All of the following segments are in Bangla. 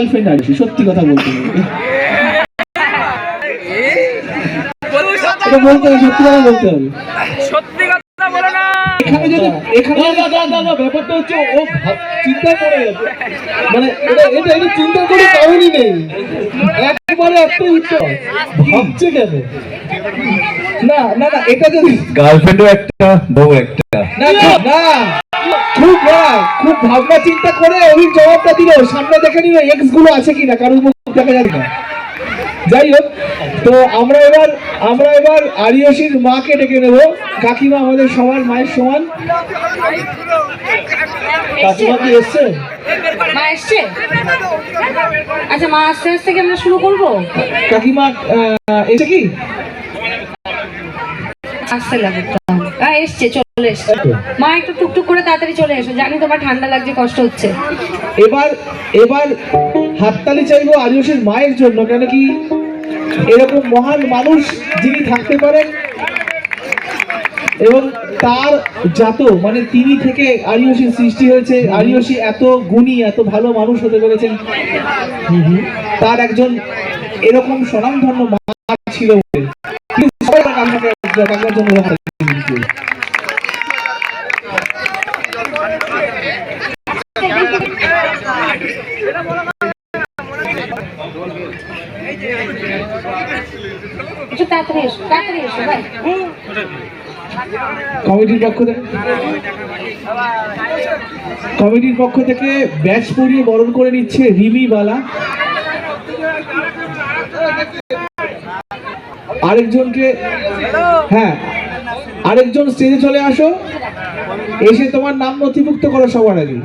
গার্লফ্রেন্ড সত্যি কথা বলতে এটা বলতে হবে সত্যি কথা বলতে হবে। সত্যি কথা বলো না। এখানে যদি এখানে না না না না ব্যাপারটা হচ্ছে ও চিন্তা করে মানে এটা এটা এটা চিন্তা করে কারণই নেই। একবারে একটা উত্তর। ভাবছে কেন? না না না এটা যদি গার্লফ্রেন্ডও একটা বউ একটা। না না না না। খুব ভাবনা চিন্তা করে অভির জবাবটা দিল। সামনে দেখে নিল এক্সগুলো আছে কিনা কারোর মুখ দেখা যাবে না যাই হোক তো আমরা এবার আমরা এবার আরিয়সীর মাকে ডেকে নেব। কাকিমা আমাদের সবার মায়ের সমান। কাকিমা কি এসছে? মা এসছে? আচ্ছা মা আস্তে আস্তে কি আমরা শুরু করব? কাকিমা এসে কি? আসতে লাগবে হ্যাঁ এসছে চলে এসছে। মা একটু টুকটুক করে তাড়াতাড়ি চলে এসো জানি তোমার ঠান্ডা লাগছে কষ্ট হচ্ছে। এবার এবার হাততালি চাইব আরিয়সীর মায়ের জন্য কেন কি এরকম মহান মানুষ যিনি থাকতে পারেন এবং তার জাত মানে তিনি থেকে আরিয়সীর সৃষ্টি হয়েছে। আরিয়সী এত গুণী এত ভালো মানুষ হতে পেরেছেন। তার একজন এরকম স্বনামধন্য মা ছিল। জন্য হাততালি দিন। কমিটির পক্ষ থেকে কমিটির পক্ষ থেকে ব্যাচ পরিয়ে বরণ করে নিচ্ছে রিমি বালা। আরেকজনকে হ্যাঁ আরেকজন স্টেজে চলে আসো। এসে তোমার নাম নথিভুক্ত করো সবার আগে।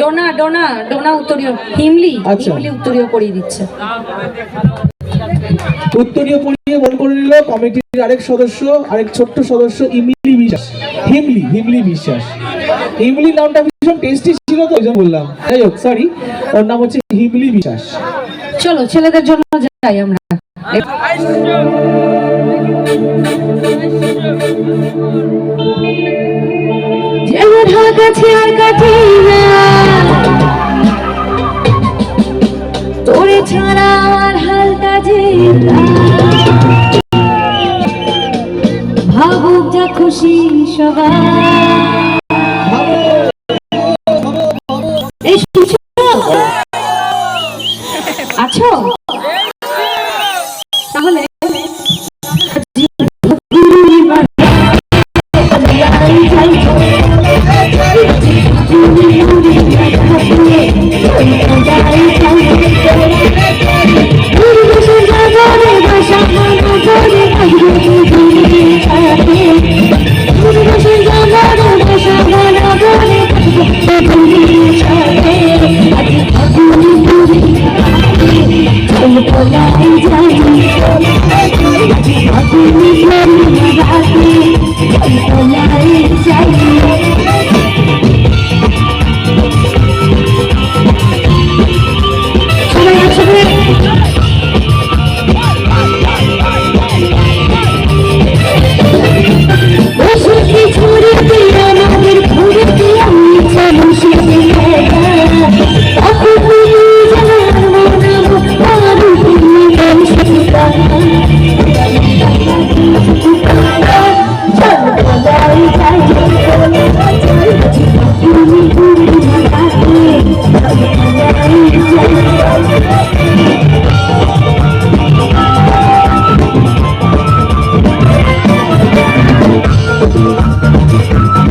ডোনা ডোনা ডোনা উত্তরীয় হিমলি আচ্ছা। হিমলি উত্তরীয় পরিয়ে দিচ্ছে উত্তরীয় পরিয়ে বরণ করে নিল কমিটির আরেক সদস্য, আরেক ছোট্ট সদস্য ইমলি বিশ্বাস। হিমলি হিমলি বিশ্বাস। হিমলি নামটা ভীষণ টেস্টি ছিল তো, ওই বললাম। যাই হোক সরি ওর নাম হচ্ছে হিমলি বিশ্বাস। চলো, ছেলেদের জন্য যাই আমরা। তোরে ছাড়া আমার হালটা যে খুশি সবাই এই শুনছো?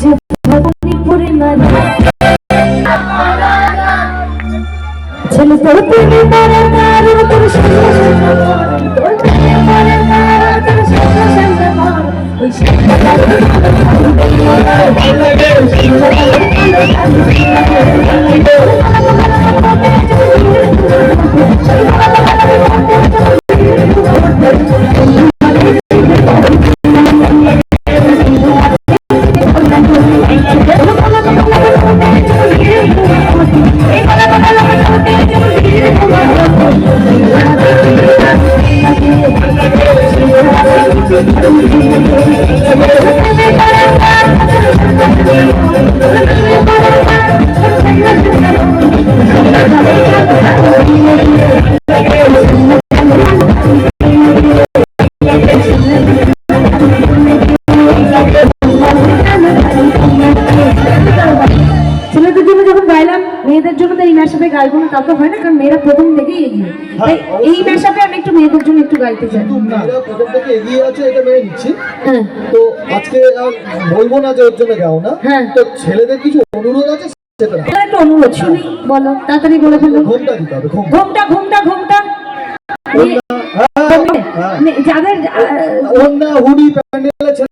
আজ ফাগুনের পূর্ণিমা ছেলে তোর প্রেমে মরে তার তোর সঙ্গে সঙ্গে মরে। তোর মেয়েদের জন্য তো এই ম্যাশাপে গাইবো না তা তো হয় না কারণ মেয়েরা প্রথম থেকেই এগিয়ে। তাই এই ম্যাশাপে আমি একটু মেয়েদের জন্য একটু গাইতে চাই। প্রথম থেকে এগিয়ে আছে এটা মেনে নিচ্ছি। হ্যাঁ। তো আজকে বলব না যে ওর জন্য গাও না। হ্যাঁ। তো ছেলেদের কিছু অনুরোধ আছে? সেটা। একটা অনুরোধ শুনি বলো তাড়াতাড়ি বলে ফেলো। ঘুমটা দিতে হবে ঘুম। ঘুমটা ঘুমটা ঘুমটা। হ্যাঁ, হ্যাঁ। যাদের ওন্না হুডি প্যান্ডেল